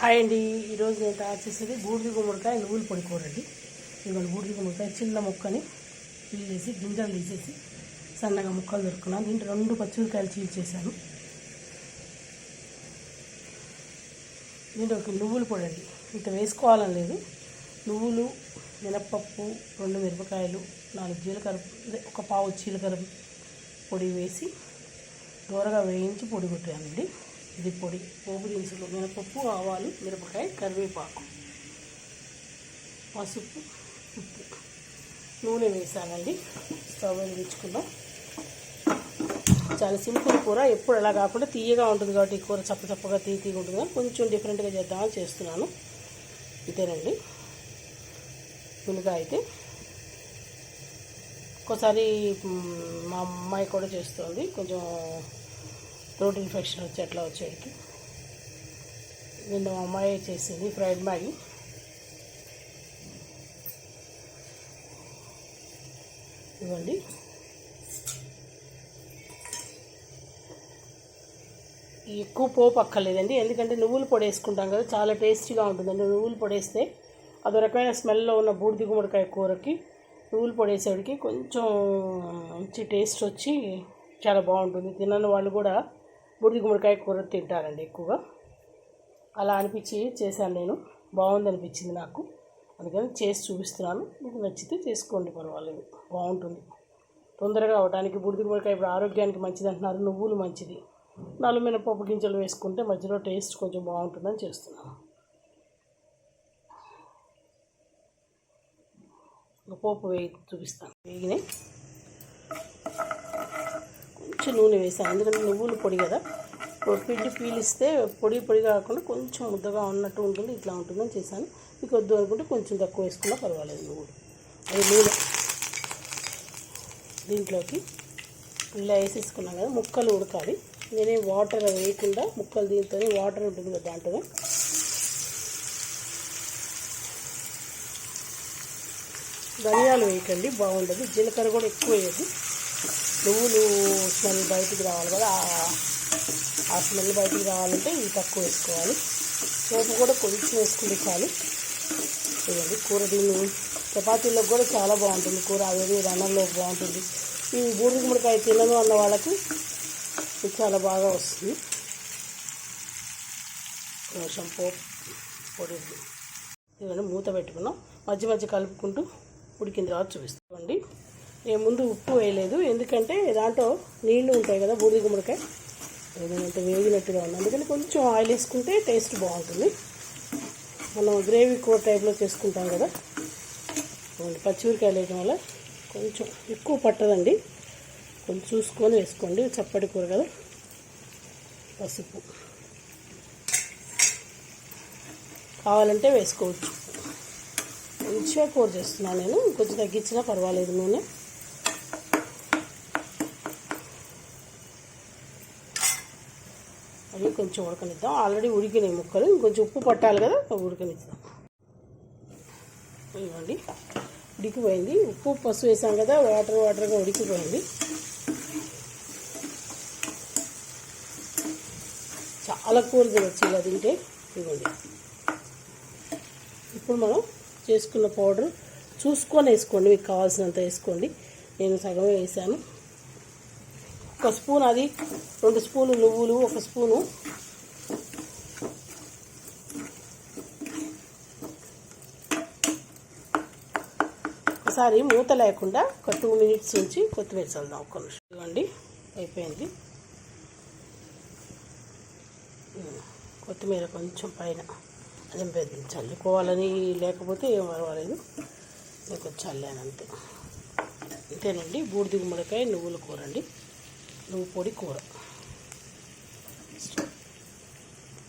Hi అండి ఈరోజు నేను తయారు చేసేది బూడిది గుమ్మడికాయ నువ్వుల పొడి కూర అండి ఇవాళ బూడిద గుమ్మడికాయ చిన్న ముక్కని తీసేసి గింజలు తీసేసి సన్నగా ముక్కలు దొరుకున్నాను దీంట్లో రెండు పచ్చిమిరకాయలు చీల్చేశాను దీంట్లో ఒక నువ్వుల పొడి అండి. ఇంత వేసుకోవాలని లేదు. నువ్వులు మినప్పప్పు రెండు మిరపకాయలు నాలుగు జీలకర్ర ఒక పావు జీలకర్ర పొడి వేసి దూరగా వేయించి పొడి కొట్టానండి ఇది పొడి. పోపు దినుసులు. మినపప్పు ఆవాలు మిరపకాయ కరివేపాకు. పసుపు ఉప్పు. నూనె వేసానండి. స్టవ్ వెలిగించుకుందాం చాలా సింపుల్ కూర. ఎప్పుడు అలా కాకుండా తీయగా ఉంటుంది కాబట్టి ఈ కూర చప్ప చప్పగా తీయ తీయగా ఉంటుంది కొంచెం డిఫరెంట్గా చేద్దామని చేస్తున్నాను. ఇదేనండి. పులిగా అయితే. ఒక్కోసారి మా అమ్మాయి కూడా చేస్తుంది. కొంచెం రోడ్ ఇన్ఫెక్షన్ వచ్చి అట్లా వచ్చేటికి? నిన్న మా అమ్మాయి చేసింది ఫ్రైడ్ మ్యాగీ. ఇవ్వండి. ఎక్కువ పోపు అక్కర్లేదండి. ఎందుకంటే నువ్వులు పొడి వేసుకుంటాం కదా చాలా టేస్టీగా ఉంటుందండి. నువ్వులు పొడి వేస్తే అదో రకమైన స్మెల్లో ఉన్న బూడిది గుమ్మడికాయ కూరకి నువ్వులు పొడేసేవాడికి కొంచెం మంచి టేస్ట్ వచ్చి చాలా బాగుంటుంది. తినని వాళ్ళు కూడా బూడిద గుమ్మడికాయ కూర తింటారండి ఎక్కువగా. అలా అనిపించి చేశాను నేను. బాగుంది అనిపించింది నాకు. అందుకని చేసి చూపిస్తున్నాను. మీకు నచ్చితే చేసుకోండి పర్వాలేదు. బాగుంటుంది. తొందరగా అవడానికి బుడిది గుమ్మడికాయ ఇప్పుడు ఆరోగ్యానికి మంచిది అంటున్నారు నువ్వులు మంచిది. నాలుగు మినపప్పు గింజలు వేసుకుంటే మధ్యలో టేస్ట్ కొంచెం బాగుంటుందని చేస్తున్నాను. పోపు వేయి చూపిస్తాను. వేగినాయి. కొంచెం నూనె వేసాను ఎందుకంటే నువ్వులు పొడి కదా. పిండి పీలిస్తే పొడి పొడి కాకుండా కొంచెం ముద్దగా ఉన్నట్టు ఉంటుంది ఇట్లా ఉంటుందని చేశాను. మీకు వద్దు అనుకుంటే కొంచెం తక్కువ వేసుకున్నా పర్వాలేదు నువ్వులు అది నూనె. దీంట్లోకి ఇలా వేసేసుకున్నాం కదా ముక్కలు ఉడకాలి. నేనే వాటర్ వేయకుండా ముక్కలు దీంతోనే వాటర్ ఉంటుంది కదా దాంట్లో ధనియాలు వేయకండి బాగుండదు. జీలకర్ర కూడా ఎక్కువ వేయదు నువ్వులు స్మెల్ బయటికి రావాలి కదా ఆ- స్మెల్ బయటికి రావాలంటే ఇవి తక్కువ వేసుకోవాలి. సోపు కూడా కొంచెం వేసుకుంటే చాలు. చూడండి కూర దీన్ని చపాతీలకు కూడా చాలా బాగుంటుంది. కూర అవేది రన్నంలో బాగుంటుంది. ఈ బూడిద గుమ్మడికాయ తినను అన్న వాళ్ళకి ఇది చాలా బాగా వస్తుంది. కొంచెం పోపు పొడి ఇవన్నీ మూత పెట్టుకున్నాం. మధ్య మధ్య కలుపుకుంటూ ఉడికిన తర్వాత చూపిస్తామండి నేను ముందు ఉప్పు వేయలేదు. ఎందుకంటే దాంట్లో నీళ్ళు ఉంటాయి కదా బూడిద గుమ్మడికాయ. ఏదైనా వేగినట్టుగా ఉంది. అందుకని కొంచెం ఆయిల్ వేసుకుంటే టేస్ట్ బాగుంటుంది. మనం గ్రేవీ కూర టైప్లో చేసుకుంటాం కదా. ఇదిగోండి పచ్చిమిరకాయలు వేయడం వల్ల కొంచెం ఎక్కువ పట్టదండి. కొంచెం చూసుకొని వేసుకోండి. చప్పటి కూర కదా. పసుపు. కావాలంటే వేసుకోవచ్చు. మంచిగా కూర చేస్తున్నాను నేను. కొంచెం తగ్గించినా పర్వాలేదు నూనె. అవి కొంచెం ఉడకనిద్దాం. ఆల్రెడీ ఉడికినాయి ముక్కలు. ఇంకొంచెం ఉప్పు పట్టాలి కదా అవి ఉడకనిద్దాం. ఇవ్వండి ఉడికిపోయింది. ఉప్పు పసుపు వేసాం కదా వాటర్ వాటర్గా ఉడికిపోయింది. చాలా కూరలు తినచ్చు ఇలా తింటే. ఇవ్వండి ఇప్పుడు మనం చేసుకున్న పౌడర్ చూసుకొని వేసుకోండి. మీకు కావాల్సినంత వేసుకోండి. నేను సగమే వేసాను. ఒక స్పూన్ అది రెండు స్పూన్లు నువ్వులు ఒక స్పూను. ఒకసారి మూత లేకుండా ఒక టూ మినిట్స్ ఉంచి కొత్తిమీర చల్దాం ఒక్క నిమిషం ఇవ్వండి. అయిపోయింది. కొత్తిమీర కొంచెం పైన అదే పెద్ద చల్లుకోవాలని లేకపోతే ఏం పర్వాలేదు. నేను కొంచెం చల్లాను అంతే. అంతేనండి బూడిది గుమ్మడికాయ నువ్వుల కూరండి నువ్వు పొడి కూర.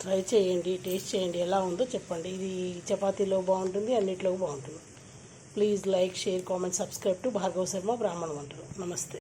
ట్రై చేయండి టేస్ట్ చేయండి ఎలా ఉందో చెప్పండి. ఇది చపాతీలో బాగుంటుంది అన్నిట్లో బాగుంటుంది. Please like share comment subscribe to Bhargava Sharma బ్రాహ్మణ వంటలు నమస్తే